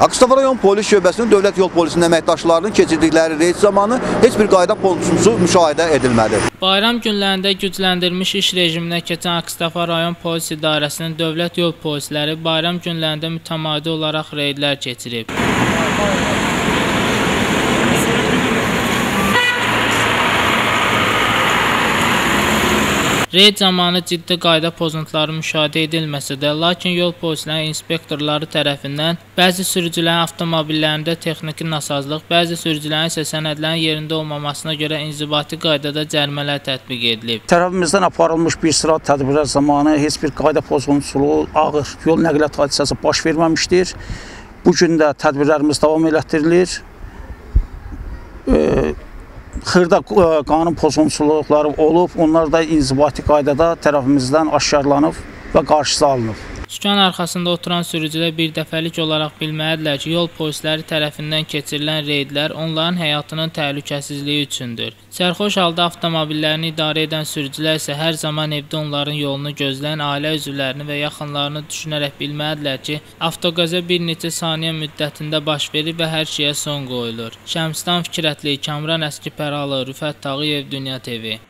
Akstafa rayon polis şöbəsinin Dövlət Yol Polisinin əməkdaşlarının keçirdikləri reyd zamanı heç bir qayda pozuntusu müşahidə edilmədi. Bayram günlərində gücləndirilmiş iş rejiminə keçən Akstafa rayon polis idarəsinin dövlət yol polisləri bayram günlərində mütəmadi olaraq reydlər keçirib. Reyd zamanı ciddi qayda pozuntuları müşahidə edilməsə də, lakin yol polislərinin inspektorları tərəfindən bəzi sürücülərin avtomobillərində texniki nasazlıq, bəzi sürücülərin isə sənədlərin yerində olmamasına görə inzibati qaydada cərimələr tətbiq edilib. Tərəfimizdən aparılmış bir sıra tədbirlər zamanı heç bir qayda pozuntusulu ağır yol nəqliyyat hadisəsi baş verməmişdir. Bu gün də tədbirlərimiz davam elətdirilir. Xırda e, qanun pozuntusuluqları olub, onlar da inzibati qaydada tərəfimizdən aşkarlanıb və qarşısı alınıb. Sükan arxasında oturan sürücülər bir dəfəlik olaraq bilməlidirlər ki, yol polisləri tərəfindən keçirilən reydlər onların həyatının təhlükəsizliyi üçündür. Sərxoş halda avtomobillərini idarə edən sürücülər isə hər zaman evdə onların yolunu gözləyən ailə üzvlərini və yaxınlarını düşünərək bilməlidirlər ki, avtoqəza bir neçə saniyə müddətində baş verir və hər şeyə son qoyulur. Şəmsdan Fikrətli, Kamran Əskipəralı, Rüfət Tağıyev, Dünya TV